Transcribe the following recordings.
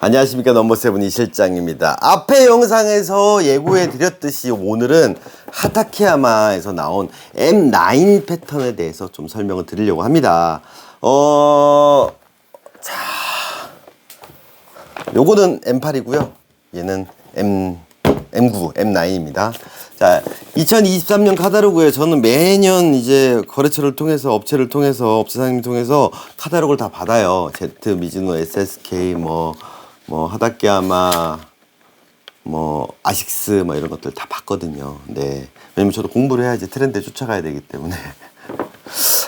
안녕하십니까 넘버세븐 이 실장입니다. 앞에 영상에서 예고해 드렸듯이 오늘은 하타케야마에서 나온 M9 패턴에 대해서 좀 설명을 드리려고 합니다. 어, 자, 요거는 M8이고요. 얘는 M M9, M9입니다. 자, 2023년 카다로그에 저는 매년 이제 거래처를 통해서 업체를 통해서 업체 사장님 통해서 카다로그를 다 받아요. Z, 미즈노, SSK 뭐 뭐 하다케야마 뭐 아식스 뭐 이런 것들 다 봤거든요. 네. 왜냐면 저도 공부를 해야지 트렌드에 쫓아가야 되기 때문에.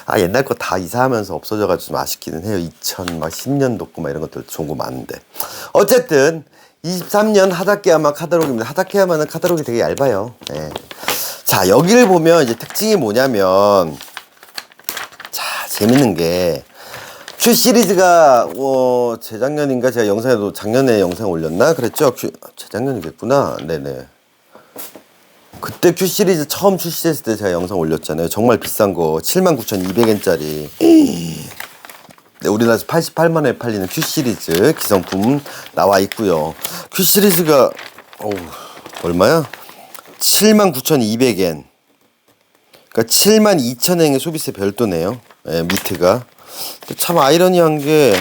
아 옛날 거 다 이사하면서 없어져가지고 좀 아쉽기는 해요. 2010년도 거막 이런 것들 좋은 거 많은데. 어쨌든 23년 하다케야마 카다로그입니다. 하다케야마는 카다로그이 되게 얇아요. 네. 자 여기를 보면 이제 특징이 뭐냐면 자 재밌는 게 Q 시리즈가 어 재작년인가 제가 영상에도 작년에 영상 올렸나 그랬죠? Q, 재작년이겠구나. 네네. 그때 Q 시리즈 처음 출시했을 때 제가 영상 올렸잖아요. 정말 비싼 거 79,200엔짜리. 네, 우리나라에서 88만 원에 팔리는 Q 시리즈 기성품 나와 있고요. Q 시리즈가 어우, 얼마야? 79,200엔. 그러니까 72,000엔의 소비세 별도네요. 예, 미트가. 참 아이러니한 게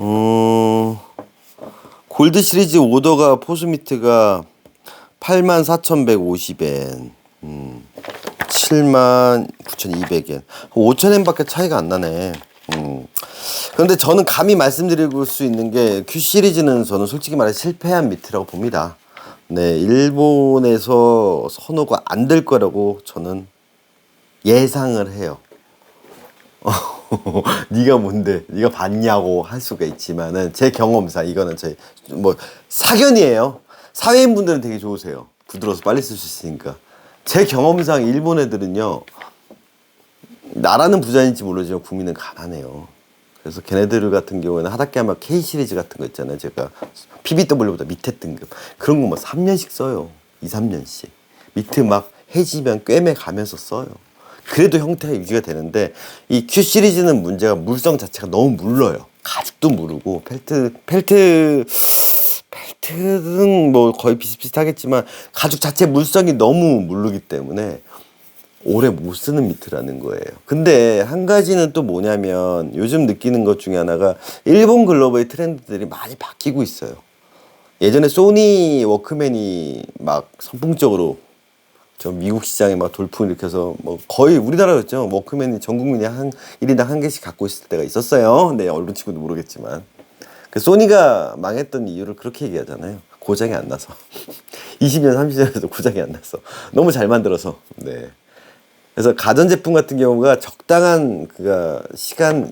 음, 골드 시리즈 오더가 포스미트가 84,150엔. 음. 79,200엔. 5,000엔 밖에 차이가 안 나네. 음. 그런데 저는 감히 말씀드릴 수 있는 게 Q 시리즈는 저는 솔직히 말해 실패한 미트라고 봅니다. 네, 일본에서 선호가 안 될 거라고 저는 예상을 해요. 네가 뭔데? 네가 봤냐고 할 수가 있지만은 제 경험상 이거는 제 뭐 사견이에요. 사회인분들은 되게 좋으세요. 부드러워서 빨리 쓸 수 있으니까. 제 경험상 일본 애들은요. 나라는 부자인지 모르지만 국민은 가난해요. 그래서 걔네들 같은 경우에는 하다케야마 K 시리즈 같은 거 있잖아요. 제가 PBW보다 밑에 등급 그런 거 뭐 3년씩 써요. 2, 3년씩. 밑에 막 해지면 꿰매 가면서 써요. 그래도 형태가 유지가 되는데 이 Q 시리즈는 문제가 물성 자체가 너무 물러요. 가죽도 무르고 펠트 펠트 펠트는 뭐 거의 비슷비슷하겠지만 가죽 자체 물성이 너무 무르기 때문에 오래 못 쓰는 미트라는 거예요. 근데 한 가지는 또 뭐냐면 요즘 느끼는 것 중에 하나가 일본 글로벌의 트렌드들이 많이 바뀌고 있어요. 예전에 소니 워크맨이 막 선풍적으로 저 미국 시장에 막 돌풍 일으켜서 뭐 거의 우리나라였죠. 워크맨이 전 국민이 한 1인당 한 개씩 갖고 있을 때가 있었어요. 네, 얼른 친구도 모르겠지만. 그 소니가 망했던 이유를 그렇게 얘기하잖아요. 고장이 안 나서. 20년, 30년에도 고장이 안 나서. 너무 잘 만들어서. 네. 그래서 가전제품 같은 경우가 적당한 그가 시간이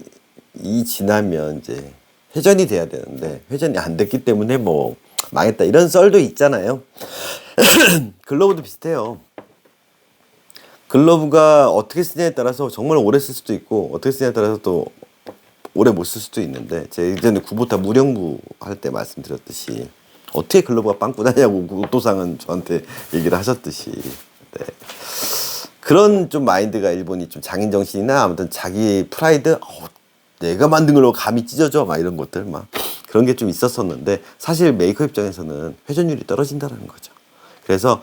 지나면 이제 회전이 돼야 되는데 회전이 안 됐기 때문에 뭐 망했다 이런 썰도 있잖아요. 글로브도 비슷해요. 글러브가 어떻게 쓰냐에 따라서 정말 오래 쓸 수도 있고 어떻게 쓰냐에 따라서 또 오래 못 쓸 수도 있는데 제가 예전에 구보타 무령부 할 때 말씀드렸듯이 어떻게 글러브가 빵꾸 나냐고 오토상은 저한테 얘기를 하셨듯이 네. 그런 좀 마인드가 일본이 좀 장인 정신이나 아무튼 자기 프라이드 어, 내가 만든 걸로 감이 찢어져 막 이런 것들 막 그런 게 좀 있었었는데 사실 메이커 입장에서는 회전율이 떨어진다는 거죠. 그래서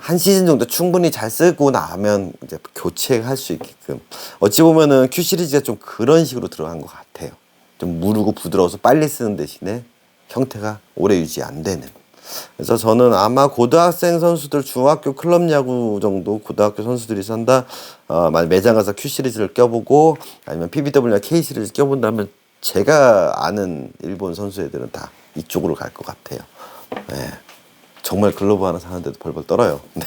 한 시즌 정도 충분히 잘 쓰고 나면 이제 교체할 수 있게끔 어찌 보면은 Q 시리즈가 좀 그런 식으로 들어간 것 같아요. 좀 무르고 부드러워서 빨리 쓰는 대신에 형태가 오래 유지 안 되는. 그래서 저는 아마 고등학생 선수들 중학교 클럽 야구 정도 고등학교 선수들이 산다 어, 만약 매장 가서 Q 시리즈를 껴보고 아니면 PBW나 K 시리즈 껴본다면 제가 아는 일본 선수 애들은 다 이쪽으로 갈 것 같아요. 네. 정말 글로브 하나 사는데도 벌벌 떨어요. 네.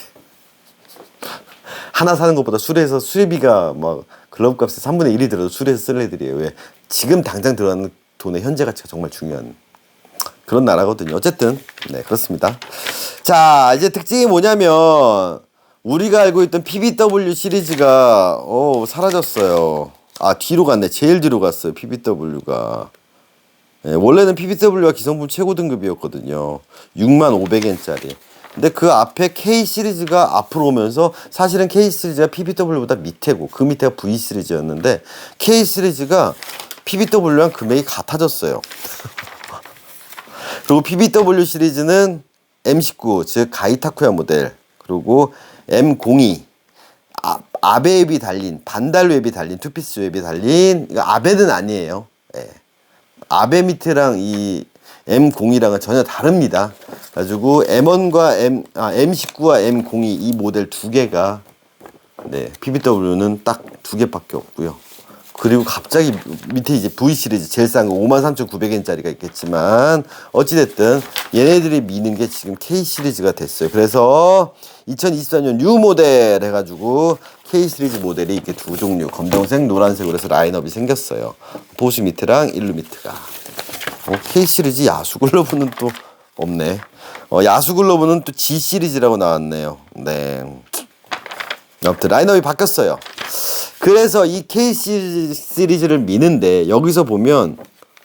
하나 사는 것보다 수리해서 수리비가 막 글러브 값의 3분의 1이 들어도 수리해서 쓸 애들이에요. 왜? 지금 당장 들어가는 돈의 현재 가치가 정말 중요한 그런 나라거든요. 어쨌든 네 그렇습니다. 자 이제 특징이 뭐냐면 우리가 알고 있던 PBW 시리즈가 어 사라졌어요. 아 뒤로 갔네. 제일 뒤로 갔어요. PBW가. 예, 원래는 PBW가 기성품 최고 등급이었거든요. 6만 500엔짜리. 근데 그 앞에 K 시리즈가 앞으로 오면서 사실은 K 시리즈가 PBW보다 밑에고 그 밑에가 V 시리즈였는데 K 시리즈가 PBW랑 금액이 같아졌어요. 그리고 PBW 시리즈는 M19 즉 가이타쿠야 모델 그리고 M02 아, 아베 웹이 달린 반달 웹이 달린 투피스 웹이 달린 이거 아베는 아니에요. 예. 아베 미트랑 이 M02랑은 전혀 다릅니다. 가지고 M1과 M 아 M19와 M02 이 모델 두 개가 네 PBW는 딱 두 개밖에 없고요. 그리고 갑자기 밑에 이제 V 시리즈 제일 싼 거 53,900엔짜리가 있겠지만 어찌됐든 얘네들이 미는 게 지금 K 시리즈가 됐어요. 그래서 2024년 뉴 모델 해가지고 K 시리즈 모델이 이렇게 두 종류 검정색, 노란색으로 해서 라인업이 생겼어요. 보수 미트랑 일루 미트가. 어, K 시리즈 야수 글러브는 또 없네. 어, 야수 글러브는 또 G 시리즈라고 나왔네요. 네. 아무튼 라인업이 바뀌었어요. 그래서 이 K 시리즈- 시리즈를 미는데 여기서 보면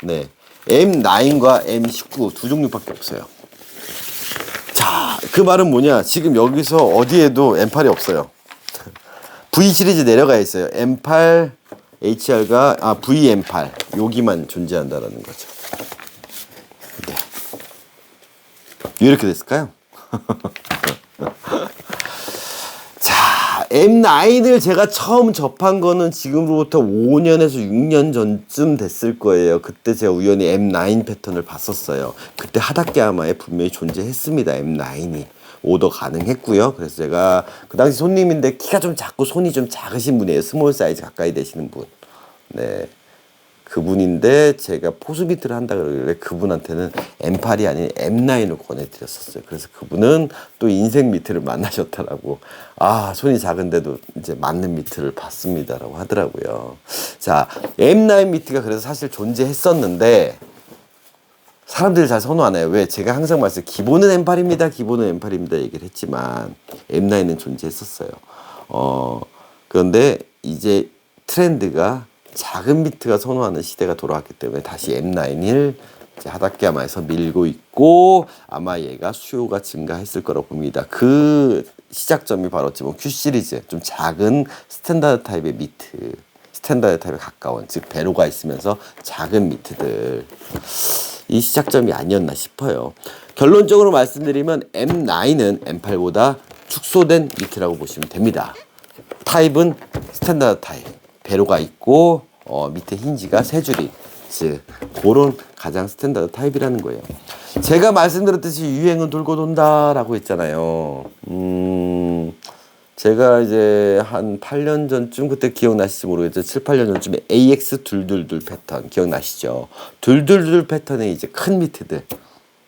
네 M9과 M19 두 종류밖에 없어요. 자, 그 말은 뭐냐? 지금 여기서 어디에도 M8이 없어요. V 시리즈 내려가 있어요. M8 HR과 아 VM8 여기만 존재한다라는 거죠. 네. 왜 이렇게 됐을까요? 자, M9을 제가 처음 접한 거는 지금으로부터 5년에서 6년 전쯤 됐을 거예요. 그때 제가 우연히 M9 패턴을 봤었어요. 그때 하다케아마에 분명히 존재했습니다. M9이. 오더 가능했고요. 그래서 제가 그 당시 손님인데 키가 좀 작고 손이 좀 작으신 분이에요. 스몰 사이즈 가까이 되시는 분. 네. 그분인데 제가 포스비트를 한다 그러길래 그분한테는 M8이 아닌 M9을 권해드렸었어요. 그래서 그분은 또 인생 미트를 만나셨더라고. 아 손이 작은데도 이제 맞는 미트를 봤습니다라고 하더라고요. 자 M9 미트가 그래서 사실 존재했었는데 사람들이 잘 선호 안 해요. 왜? 제가 항상 말씀 기본은 M8입니다. 기본은 M8입니다. 얘기를 했지만 M9은 존재했었어요. 어 그런데 이제 트렌드가 작은 비트가 선호하는 시대가 돌아왔기 때문에 다시 M9을 이제 하다케야마에서 밀고 있고 아마 얘가 수요가 증가했을 거라고 봅니다. 그 시작점이 바로 지금 Q 시리즈 좀 작은 스탠다드 타입의 미트 스탠다드 타입에 가까운 즉 배로가 있으면서 작은 미트들 이 시작점이 아니었나 싶어요. 결론적으로 말씀드리면 M9은 M8보다 축소된 미트라고 보시면 됩니다. 타입은 스탠다드 타입. 배로가 있고 어, 밑에 힌지가 세 줄이 즉 그런 가장 스탠다드 타입이라는 거예요. 제가 말씀드렸듯이 유행은 돌고 돈다라고 했잖아요. 음, 제가 이제 한 8년 전쯤 그때 기억나실지 모르겠죠. 7, 8년 전쯤에 AX 둘둘둘 패턴 기억나시죠? 둘둘둘 패턴의 이제 큰 미트들.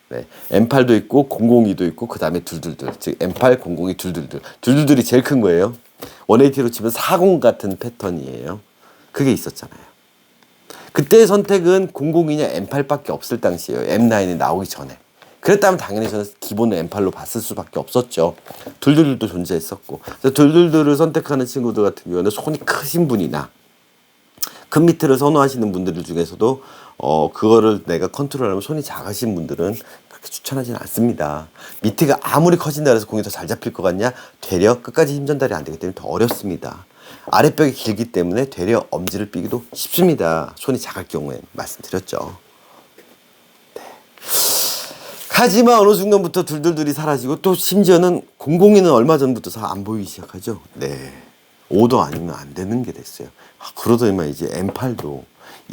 네. M8도 있고 002도 있고 그 다음에 둘둘둘 즉 M8, 002, 둘둘둘 둘둘둘이 제일 큰 거예요. 180로 치면 40 같은 패턴이에요. 그게 있었잖아요. 그때 선택은 002냐 M8밖에 없을 당시예요. M9이 나오기 전에. 그랬다면 당연히 저는 기본은 M8로 봤을 수밖에 없었죠. 둘둘둘도 존재했었고. 그래서 둘둘둘을 선택하는 친구들 같은 경우는 손이 크신 분이나 큰 미트를 선호하시는 분들 중에서도 어 그거를 내가 컨트롤하면 손이 작으신 분들은 그렇게 추천하지는 않습니다. 미트가 아무리 커진다 그래서 공이 더 잘 잡힐 것 같냐? 되려 끝까지 힘 전달이 안 되기 때문에 더 어렵습니다. 아랫벽이 길기 때문에 되려 엄지를 삐기도 쉽습니다. 손이 작을 경우에 말씀드렸죠. 네. 하지만 어느 순간부터 둘둘둘이 사라지고 또 심지어는 공공이는 얼마 전부터 잘안 보이기 시작하죠. 네. 오도 아니면 안 되는 게 됐어요. 아, 그러더니만 이제 M8도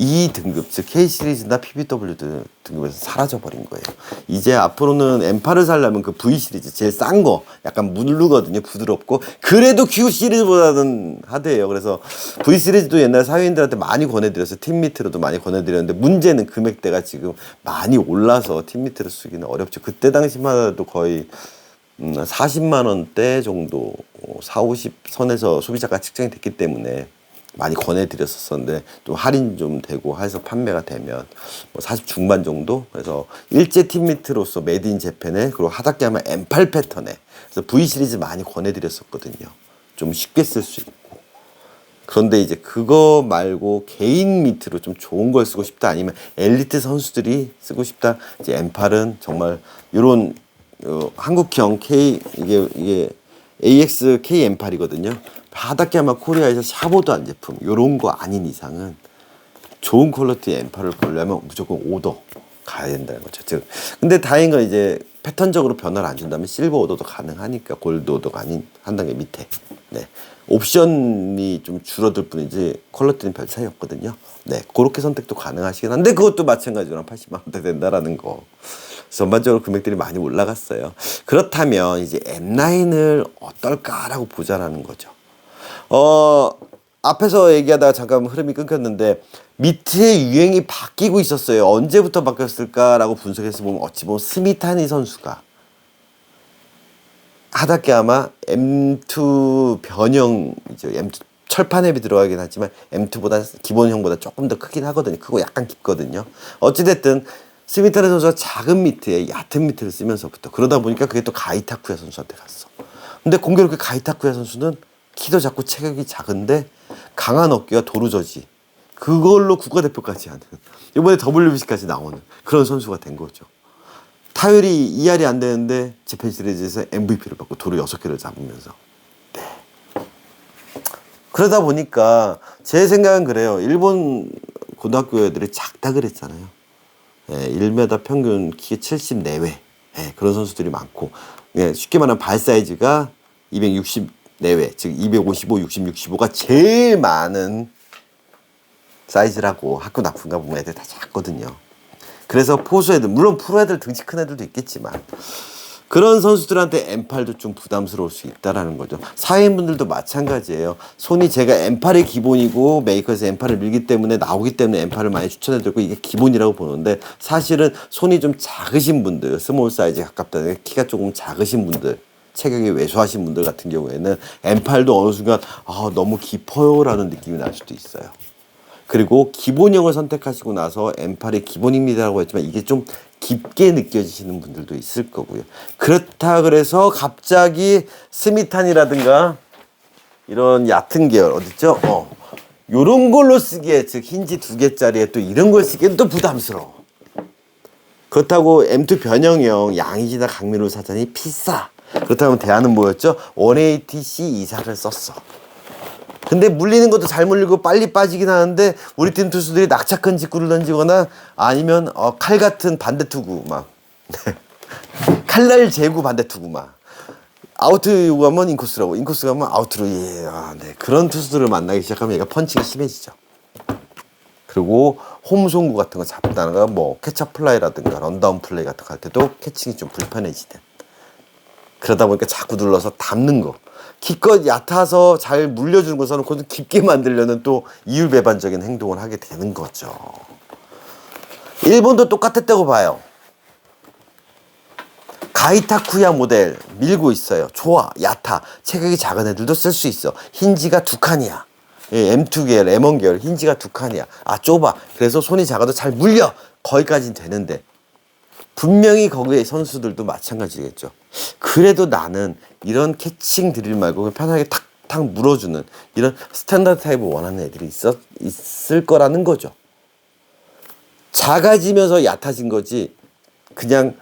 이 등급, 즉 K 시리즈나 PBW 등급에서 사라져 버린 거예요. 이제 앞으로는 M8을 살려면 그 V 시리즈 제일 싼 거, 약간 무르거든요, 부드럽고 그래도 Q 시리즈보다는 하대요. 그래서 V 시리즈도 옛날 사회인들한테 많이 권해드렸어요. 팀 미트로도 많이 권해드렸는데 문제는 금액대가 지금 많이 올라서 팀 미트를 쓰기는 어렵죠. 그때 당시만 해도 거의 음, 40만 원대 정도, 어, 4, 50 선에서 소비자가 측정이 됐기 때문에 많이 권해드렸었는데 또 할인 좀 되고 해서 판매가 되면 뭐 40 중반 정도? 그래서 일제 팀미트로서 메이드인 재팬에 그리고 하다케야마 M8 패턴에. 그래서 V 시리즈 많이 권해드렸었거든요. 좀 쉽게 쓸 수 있고. 그런데 이제 그거 말고 개인 미트로 좀 좋은 걸 쓰고 싶다 아니면 엘리트 선수들이 쓰고 싶다? 이제 M8은 정말 이런 어, 한국형 K 이게 이게 AX K M8이거든요. 바닥야마 코리아에서 샤보드한 제품 요런 거 아닌 이상은 좋은 퀄리티의 M8을 보려면 무조건 오더 가야 된다는 거죠. 즉, 근데 다행인 건 이제 패턴적으로 변화를 안 준다면 실버 오더도 가능하니까 골드 오더가 아닌 한 단계 밑에. 네. 옵션이 좀 줄어들 뿐이지 퀄러티는 별 차이 없거든요. 네. 그렇게 선택도 가능하시긴 한데 그것도 마찬가지로 한 80만 원대 된다라는 거. 전반적으로 금액들이 많이 올라갔어요. 그렇다면 이제 M9을 어떨까라고 보자라는 거죠. 어, 앞에서 얘기하다가 잠깐 흐름이 끊겼는데 밑에 유행이 바뀌고 있었어요. 언제부터 바뀌었을까라고 분석해서 보면 어찌 보면 스미타니 선수가 하답게 아마 M2 변형이죠. M2 철판 앱이 들어가긴 하지만 M2보다 기본형보다 조금 더 크긴 하거든요. 크고 약간 깊거든요. 어찌됐든 스미타니 선수가 작은 미트에 얕은 미트를 쓰면서부터 그러다 보니까 그게 또 가이타쿠야 선수한테 갔어. 근데 공교롭게 가이타쿠야 선수는 키도 작고 체격이 작은데 강한 어깨와 도루저지 그걸로 국가대표까지 하는 이번에 WBC까지 나오는 그런 선수가 된 거죠. 타율이 2할이 안 되는데 재팬 시리즈에서 MVP를 받고 도루 6개를 잡으면서 네. 그러다 보니까 제 생각은 그래요. 일본 고등학교 애들이 작다 그랬잖아요. 예, 1m 평균 키 70 내외. 예, 그런 선수들이 많고. 예, 쉽게 말하면 발 사이즈가 260 내외 즉 255, 60, 65가 제일 많은 사이즈라고 학교 나쁜가 보면 애들 다 작거든요. 그래서 포수 애들 물론 프로 애들 등치 큰 애들도 있겠지만 그런 선수들한테 M8도 좀 부담스러울 수 있다라는 거죠. 사회인분들도 마찬가지예요. 손이 제가 M8이 기본이고 메이커에서 M8을 밀기 때문에 나오기 때문에 M8을 많이 추천해드리고 이게 기본이라고 보는데 사실은 손이 좀 작으신 분들, 스몰 사이즈에 가깝다는 키가 조금 작으신 분들 체격이 왜소하신 분들 같은 경우에는 M8도 어느 순간 아, 너무 깊어요라는 느낌이 날 수도 있어요. 그리고 기본형을 선택하시고 나서 M8이 기본입니다라고 했지만 이게 좀 깊게 느껴지시는 분들도 있을 거고요. 그렇다 그래서 갑자기 스미탄이라든가 이런 얕은 계열 어딨죠? 어. 요런 걸로 쓰기에 즉 힌지 두 개짜리에 또 이런 걸 쓰기엔 또 부담스러워. 그렇다고 M2 변형형 양이지나 강민호 사장이 비싸. 그렇다면 대안은 뭐였죠? 180C 이사를 썼어. 근데 물리는 것도 잘 물리고 빨리 빠지긴 하는데 우리 팀 투수들이 낙차큰 직구를 던지거나 아니면 어, 칼 같은 반대 투구 막 칼날 제구 반대 투구 막 아우트 가면 인코스라고 인코스 가면 아우트로 예, 아, 네. 그런 투수들을 만나기 시작하면 얘가 펀치가 심해지죠. 그리고 홈송구 같은 거 잡다가 뭐 캐쳐 플라이라든가 런다운 플레이 같은 거 할 때도 캐칭이 좀 불편해지든 그러다 보니까 자꾸 눌러서 담는 거. 기껏 얕아서 잘 물려주는 것은 그것은 깊게 만들려는 또 이율배반적인 행동을 하게 되는 거죠. 일본도 똑같았다고 봐요. 가이타쿠야 모델 밀고 있어요. 좋아, 얕아. 체격이 작은 애들도 쓸 수 있어. 힌지가 두 칸이야. 예, M2 계열, M1 계열, 힌지가 두 칸이야. 아, 좁아. 그래서 손이 작아도 잘 물려. 거기까지는 되는데. 분명히 거기에 선수들도 마찬가지겠죠. 그래도 나는 이런 캐칭 드릴 말고 편하게 탁탁 물어주는 이런 스탠다드 타입을 원하는 애들이 있었, 있을 거라는 거죠. 작아지면서 얕아진 거지 그냥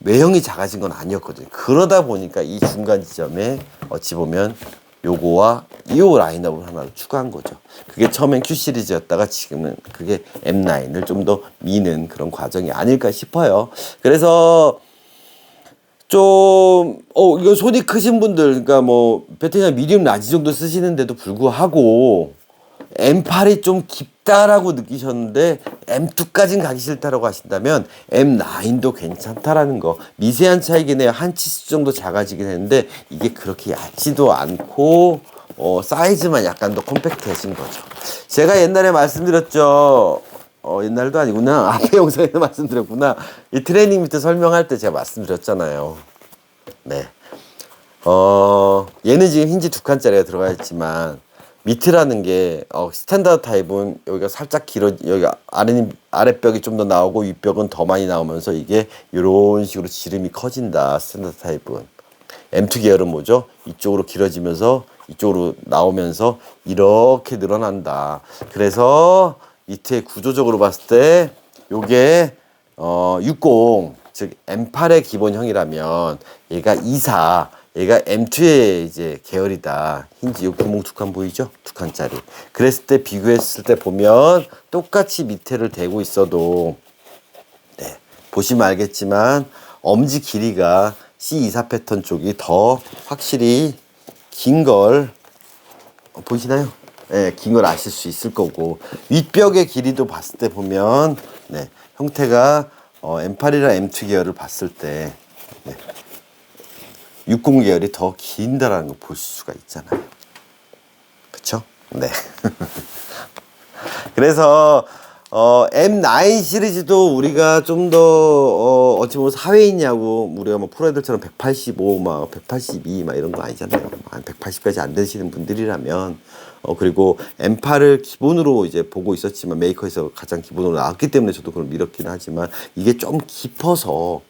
외형이 작아진 건 아니었거든요. 그러다 보니까 이 중간 지점에 어찌 보면 요거와 이 라인업을 하나 추가한 거죠. 그게 처음엔 Q 시리즈였다가 지금은 그게 M9을 좀 더 미는 그런 과정이 아닐까 싶어요. 그래서 좀, 어, 이거 손이 크신 분들, 그러니까 뭐, 베테랑 미디움 라지 정도 쓰시는데도 불구하고, M8이 좀 깊다라고 느끼셨는데, M2까진 가기 싫다라고 하신다면, M9도 괜찮다라는 거. 미세한 차이긴 해요. 한 치수 정도 작아지긴 했는데, 이게 그렇게 얕지도 않고, 어, 사이즈만 약간 더 컴팩트해진 거죠. 제가 옛날에 말씀드렸죠. 어, 옛날도 아니구나. 앞에 영상에서 말씀드렸구나. 이 트레이닝 밑에 설명할 때 제가 말씀드렸잖아요. 네. 어, 얘는 지금 힌지 두 칸짜리가 들어가 있지만, 미트라는 게, 어, 스탠다드 타입은 여기가 살짝 길어, 여기가 아래, 아랫벽이 좀 더 나오고 윗벽은 더 많이 나오면서 이게 이런 식으로 지름이 커진다. 스탠다드 타입은. M2 계열은 뭐죠? 이쪽으로 길어지면서 이쪽으로 나오면서 이렇게 늘어난다. 그래서 이트의 구조적으로 봤을 때 요게 어 60, 즉 M8의 기본형이라면 얘가 24, 얘가 M2의 이제 계열이다. 힌지 요 구멍 두 칸 보이죠? 두 칸짜리. 그랬을 때 비교했을 때 보면 똑같이 밑에를 대고 있어도 네. 보시면 알겠지만 엄지 길이가 C24 패턴 쪽이 더 확실히 긴 걸 보이시나요? 네, 긴걸 아실 수 있을 거고 윗벽의 길이도 봤을 때 보면 네, 형태가 어, M8이랑 M2 계열을 봤을 때 네, 60 계열이 더 긴다라는 걸 볼 수가 있잖아요. 그쵸? 네. 그래서 어, M9 시리즈도 우리가 좀더 어, 어찌 보면 사회인냐고 우리가 뭐 프로애들처럼 185, 막 182, 막 이런 거 아니잖아요. 한 180까지 안 되시는 분들이라면 어 그리고 M8을 기본으로 이제 보고 있었지만 메이커에서 가장 기본으로 나왔기 때문에 저도 그걸 밀었긴 하지만 이게 좀 깊어서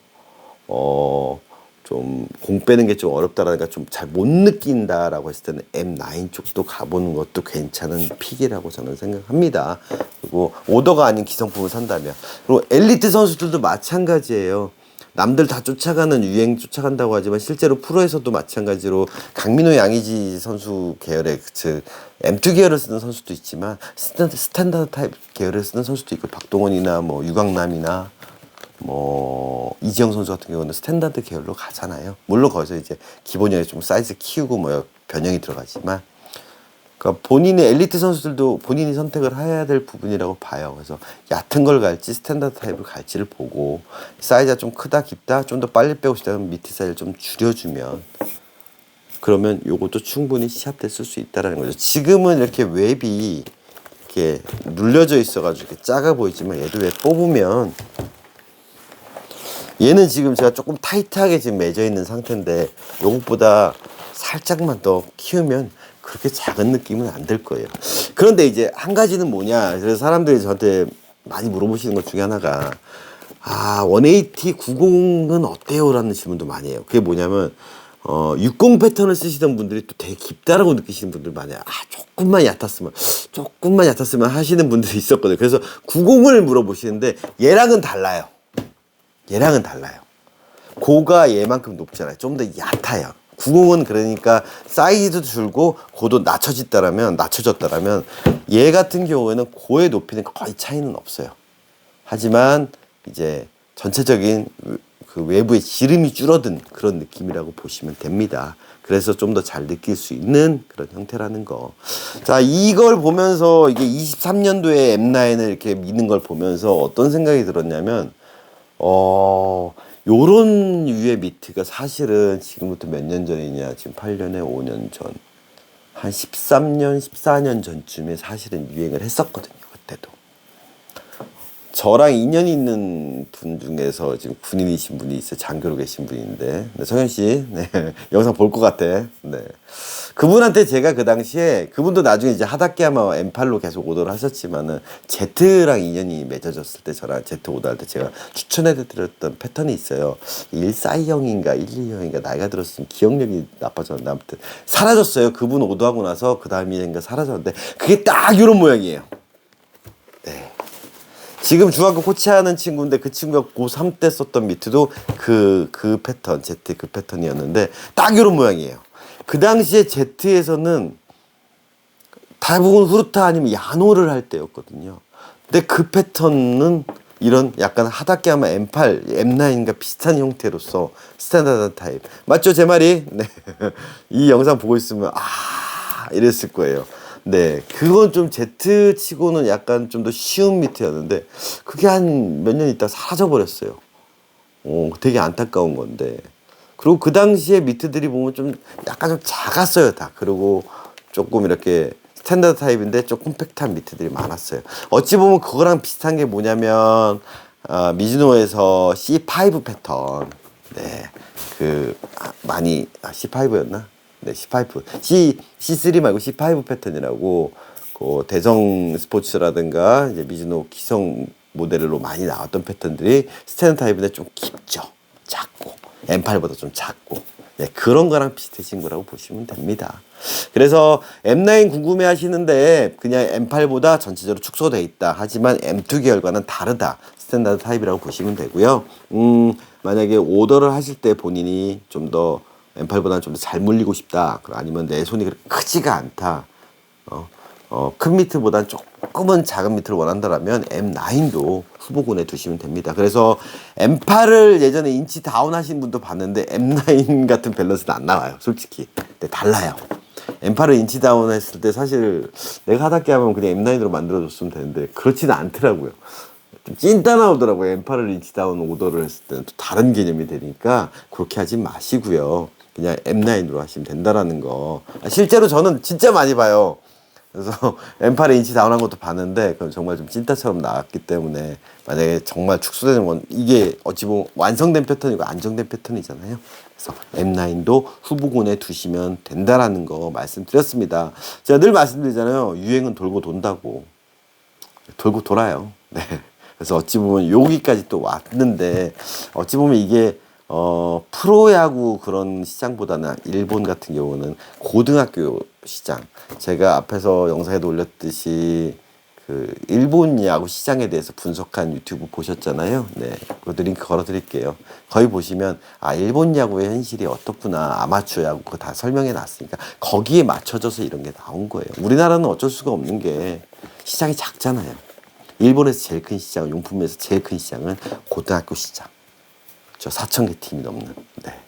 어. 좀 공 빼는 게 좀 어렵다라니까 좀잘 못 느낀다라고 했을 때는 M9 쪽도 가보는 것도 괜찮은 픽이라고 저는 생각합니다. 그리고 오더가 아닌 기성품을 산다면 그리고 엘리트 선수들도 마찬가지예요. 남들 다 쫓아가는 유행 쫓아간다고 하지만 실제로 프로에서도 마찬가지로 강민호 양의지 선수 계열의 즉 M2 계열을 쓰는 선수도 있지만 스탠- 스탠다드 타입 계열을 쓰는 선수도 있고 박동원이나 뭐 유강남이나 뭐 이지영 선수 같은 경우는 스탠다드 계열로 가잖아요. 물론 거기서 이제 기본형에 좀 사이즈 키우고 뭐 변형이 들어가지만 그러니까 본인의 엘리트 선수들도 본인이 선택을 해야 될 부분이라고 봐요. 그래서 얕은 걸 갈지 스탠다드 타입을 갈지를 보고 사이즈가 좀 크다 깊다 좀 더 빨리 빼고 싶다면 밑에 사이즈를 좀 줄여주면 그러면 요것도 충분히 시합 때 쓸 수 있다라는 거죠. 지금은 이렇게 웹이 이렇게 눌려져 있어가지고 이렇게 작아 보이지만 얘도 왜 뽑으면 얘는 지금 제가 조금 타이트하게 지금 맺어 있는 상태인데 요것보다 살짝만 더 키우면 그렇게 작은 느낌은 안 들 거예요. 그런데 이제 한 가지는 뭐냐. 그래서 사람들이 저한테 많이 물어보시는 것 중에 하나가 아, 180 90은 어때요? 라는 질문도 많이 해요. 그게 뭐냐면 어, 60 패턴을 쓰시던 분들이 또 되게 깊다라고 느끼시는 분들 많아요. 아, 조금만 얕았으면, 조금만 얕았으면 하시는 분들이 있었거든요. 그래서 90을 물어보시는데 얘랑은 달라요. 얘랑은 달라요. 고가 얘만큼 높잖아요. 좀 더 얕아요. 90은 그러니까 사이즈도 줄고 고도 낮춰졌다라면 낮춰졌다라면 얘 같은 경우에는 고의 높이는 거의 차이는 없어요. 하지만 이제 전체적인 그 외부의 지름이 줄어든 그런 느낌이라고 보시면 됩니다. 그래서 좀 더 잘 느낄 수 있는 그런 형태라는 거. 자, 이걸 보면서 이게 23년도에 M9을 이렇게 미는 걸 보면서 어떤 생각이 들었냐면 어, 요런 유의 미트가 사실은 지금부터 몇 년 전이냐, 지금 8년에 5년 전, 한 13년, 14년 전쯤에 사실은 유행을 했었거든요, 그때도. 저랑 인연이 있는 분 중에서 지금 군인이신 분이 있어요. 장교로 계신 분인데. 네, 성현 씨, 네, 영상 볼 것 같아. 네. 그분한테 제가 그 당시에, 그분도 나중에 이제 하다케야마 M8로 계속 오더를 하셨지만은, 제트랑 인연이 맺어졌을 때 저랑 제트 오더 할 때 제가 추천해드렸던 패턴이 있어요. 14형인가 112형인가 나이가 들었으면 기억력이 나빠졌는데, 아무튼 사라졌어요. 그분 오더하고 나서 그 다음인가 사라졌는데, 그게 딱 이런 모양이에요. 네. 지금 중학교 코치하는 친구인데 그 친구가 고3 때 썼던 미트도 그, 그 패턴, Z 그 패턴이었는데 딱 이런 모양이에요. 그 당시에 Z에서는 대부분 후르타 아니면 야노를 할 때였거든요. 근데 그 패턴은 이런 약간 하다케야마 M8, M9과 비슷한 형태로서 스탠다드 타입. 맞죠? 제 말이? 네. 이 영상 보고 있으면 아, 이랬을 거예요. 네. 그건 좀 Z 치고는 약간 좀 더 쉬운 미트였는데 그게 한 몇 년 있다 사라져 버렸어요. 어, 되게 안타까운 건데. 그리고 그 당시에 미트들이 보면 좀 약간 좀 작았어요, 다. 그리고 조금 이렇게 스탠다드 타입인데 좀 콤팩트한 미트들이 많았어요. 어찌 보면 그거랑 비슷한 게 뭐냐면, 어, 미즈노에서 C5 패턴. 네. 그, 아, 많이, 아, C5였나? 네, C5. C, C3 말고 C5 패턴이라고, 그 대성 스포츠라든가, 이제 미즈노 기성 모델로 많이 나왔던 패턴들이 스탠드 타입인데 좀 깊죠. 작고 M8보다 좀 작고 네, 그런 거랑 비슷해진 거라고 보시면 됩니다. 그래서 M9 궁금해 하시는데 그냥 M8보다 전체적으로 축소돼 있다. 하지만 M2 계열과는 다르다. 스탠다드 타입이라고 보시면 되고요. 음, 만약에 오더를 하실 때 본인이 좀더 M8보다는 좀더잘 물리고 싶다. 아니면 내 손이 크지가 않다. 어, 어, 큰 미트보다는 조금 조금은 작은 미트를 원한다라면 M9도 후보군에 두시면 됩니다. 그래서 M8을 예전에 인치 다운 하신 분도 봤는데 M9 같은 밸런스는 안 나와요. 솔직히. 근데 달라요. M8을 인치 다운 했을 때 사실 내가 하답게 하면 그냥 M9으로 만들어줬으면 되는데 그렇지는 않더라고요. 좀 찐따 나오더라고요. M8을 인치 다운 오더를 했을 때는 또 다른 개념이 되니까 그렇게 하지 마시고요. 그냥 M9으로 하시면 된다라는 거. 아, 실제로 저는 진짜 많이 봐요. 그래서 M8에 인치 다운한 것도 봤는데 그건 정말 좀 찐따처럼 나왔기 때문에 만약에 정말 축소되는 건 이게 어찌 보면 완성된 패턴이고 안정된 패턴이잖아요. 그래서 M9도 후보군에 두시면 된다라는 거 말씀드렸습니다. 제가 늘 말씀드리잖아요. 유행은 돌고 돈다고. 돌고 돌아요. 네. 그래서 어찌 보면 여기까지 또 왔는데 어찌 보면 이게 어 프로야구 그런 시장보다는 일본 같은 경우는 고등학교 시장 제가 앞에서 영상에도 올렸듯이 그 일본 야구 시장에 대해서 분석한 유튜브 보셨잖아요. 네, 그것도 링크 걸어 드릴게요. 거기 보시면 아 일본 야구의 현실이 어떻구나 아마추어 야구 그거 다 설명해 놨으니까 거기에 맞춰져서 이런 게 나온 거예요. 우리나라는 어쩔 수가 없는 게 시장이 작잖아요. 일본에서 제일 큰 시장, 용품에서 제일 큰 시장은 고등학교 시장. 저 4천 개 팀이 넘는. 네.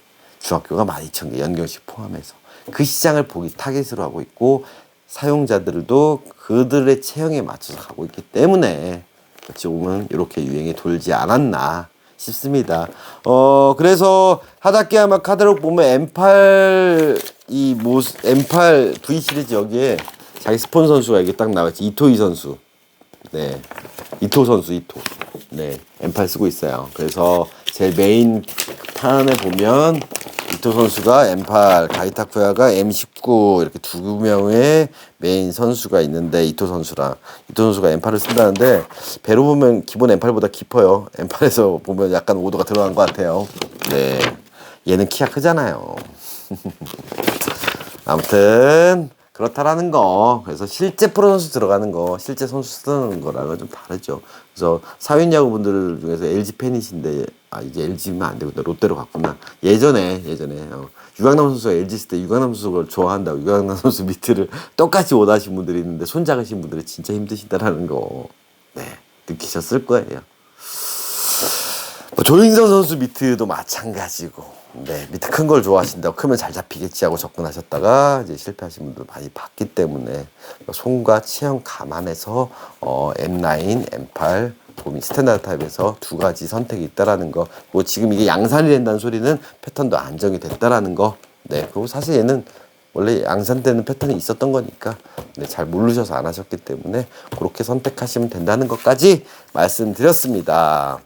중학교가 12,000개, 연경식 포함해서. 그 시장을 보기 타겟으로 하고 있고 사용자들도 그들의 체형에 맞춰서 가고 있기 때문에 어찌 보면 이렇게 유행이 돌지 않았나 싶습니다. 어 그래서 하다케야마 카드록 보면 M8 이 모스 M8 V 시리즈 여기에 자기 스폰 선수가 이게 딱 나왔지 이토이 선수. 네. 이토 선수 이토. 네. M8 쓰고 있어요. 그래서 제 메인 판에 보면 이토 선수가 M8, 가이타쿠야가 M19 이렇게 두 명의 메인 선수가 있는데 이토 선수랑 이토 선수가 M8을 쓴다는데 배로 보면 기본 M8보다 깊어요. M8에서 보면 약간 오도가 들어간 것 같아요. 네. 얘는 키가 크잖아요. 아무튼 그렇다라는 거. 그래서 실제 프로 선수 들어가는 거, 실제 선수 쓰는 거랑은 좀 다르죠. 그래서 사회인 야구분들 중에서 LG 팬이신데 아 이제 LG면 안 되고 롯데로 갔구나. 예전에 예전에 어, 유강남 선수가 LG 있을 때 유강남 선수를 좋아한다고 유강남 선수 밑을 똑같이 오다신 분들이 있는데 손 작으신 분들이 진짜 힘드시다라는 거. 네 느끼셨을 거예요. 뭐 조인성 선수 미트도 마찬가지고 네 미트 큰 걸 좋아하신다고 크면 잘 잡히겠지 하고 접근하셨다가 이제 실패하신 분들 많이 봤기 때문에 손과 체형 감안해서 어, M9, M8 봄이 스탠다드 타입에서 두 가지 선택이 있다라는 거 그리고 지금 이게 양산이 된다는 소리는 패턴도 안정이 됐다라는 거 네, 그리고 사실 얘는 원래 양산되는 패턴이 있었던 거니까 네, 잘 모르셔서 안 하셨기 때문에 그렇게 선택하시면 된다는 것까지 말씀드렸습니다.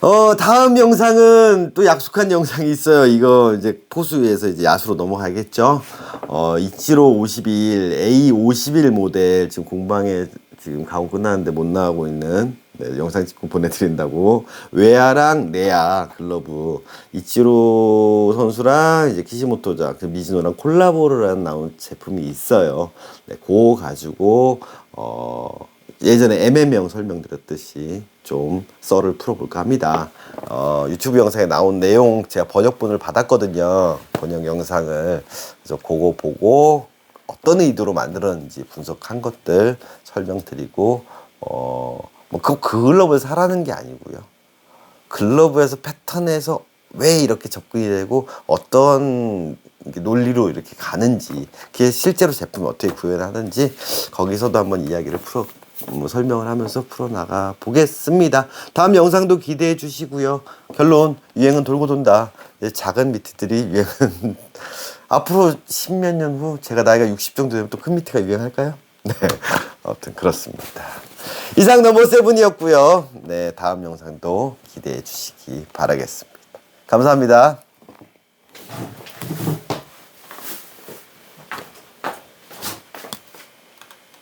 어, 다음 영상은 또 약속한 영상이 있어요. 이거 이제 포수에서 이제 야수로 넘어가겠죠. 어, 이치로 51, A 51 모델 지금 공방에 지금 가공 끝났는데 못 나가고 있는 네, 영상 찍고 보내드린다고 외야랑 내야 글러브 이치로 선수랑 이제 키시모토자 그 미즈노랑 콜라보를 한 나온 제품이 있어요. 네, 그거 가지고 어. 예전에 MM형 설명드렸듯이 좀 썰을 풀어볼까 합니다. 어, 유튜브 영상에 나온 내용 제가 번역본을 받았거든요. 번역 영상을. 그래서 그거 보고 어떤 의도로 만들었는지 분석한 것들 설명드리고, 어, 뭐그 글러브에서 하라는 게 아니고요. 글러브에서 패턴에서 왜 이렇게 접근이 되고 어떤 논리로 이렇게 가는지 그게 실제로 제품을 어떻게 구현하는지 거기서도 한번 이야기를 풀어 뭐 설명을 하면서 풀어나가 보겠습니다. 다음 영상도 기대해 주시고요. 결론 유행은 돌고 돈다. 작은 미트들이 유행은 앞으로 십몇 년 후 제가 나이가 60 정도 되면 또 큰 미트가 유행할까요? 네. 아무튼 그렇습니다. 이상 넘버 세븐이었고요. 네, 다음 영상도 기대해 주시기 바라겠습니다. 감사합니다.